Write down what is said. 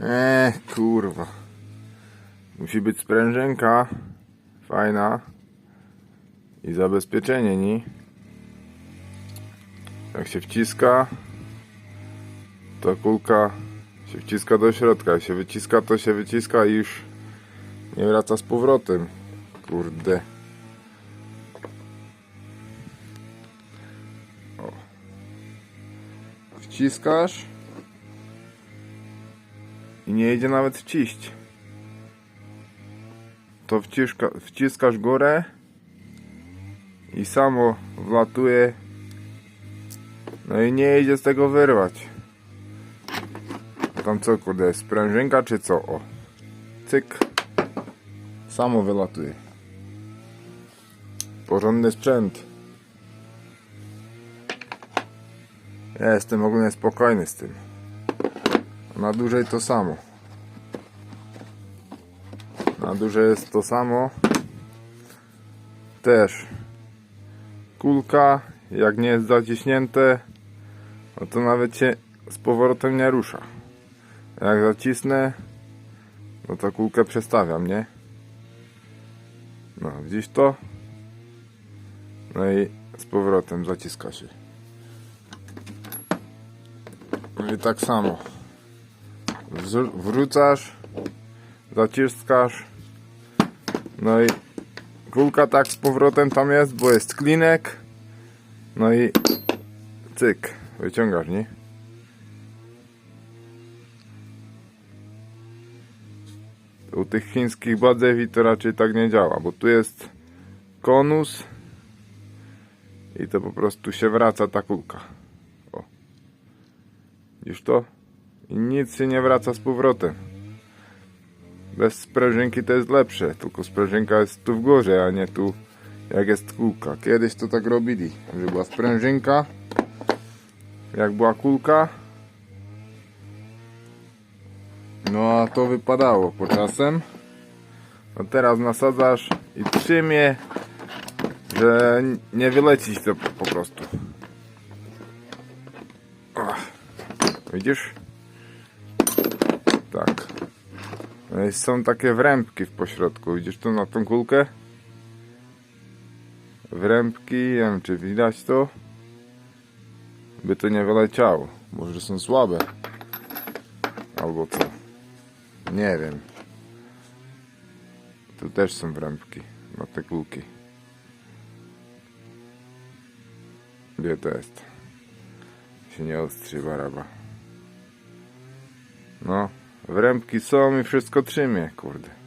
Eee, kurwa. Musi być sprężynka. Fajna. I zabezpieczenie, nie? Jak się wciska, to kulka się wciska do środka. Jak się wyciska, to się wyciska i już nie wraca z powrotem. Kurde. O. Wciskasz i nie idzie nawet wciść. To wciska, wciskasz górę i samo wlatuje. No i nie idzie z tego wyrwać. Tam co kurde, jest sprężynka czy co? O. Cyk. Samo wylatuje. Porządny sprzęt. Ja jestem ogólnie spokojny z tym. Na dłużej to samo. Na dłużej jest to samo. Też kulka, jak nie jest zaciśnięte, no to nawet się z powrotem nie rusza. Jak zacisnę, no to kulkę przestawiam, nie? No, widzisz to? No i z powrotem zaciska się. No i tak samo. Wrzucasz, zaciskasz. No i kulka tak z powrotem tam jest, bo jest klinek. No i cyk, wyciągasz, nie? U tych chińskich badzewi to raczej tak nie działa, bo tu jest konus i to po prostu się wraca ta kulka. O. Widzisz to? I nic się nie wraca z powrotem. Bez sprężynki to jest lepsze, tylko sprężynka jest tu w górze, a nie tu jak jest kulka. Kiedyś to tak robili, że była sprężynka, jak była kulka, no a to wypadało po czasem. No teraz nasadzasz i trzymie, że nie wylecić to po prostu. Widzisz? Tak. I są takie wrębki w pośrodku. Widzisz tu na tą kulkę? Wrębki, nie wiem czy widać to. By to nie wyleciało. Może są słabe. Albo co. Nie wiem. Tu też są wrębki na te kulki. Gdzie to jest? Się nie ostrzy baraba. No, wrębki są i wszystko trzymie, kurde.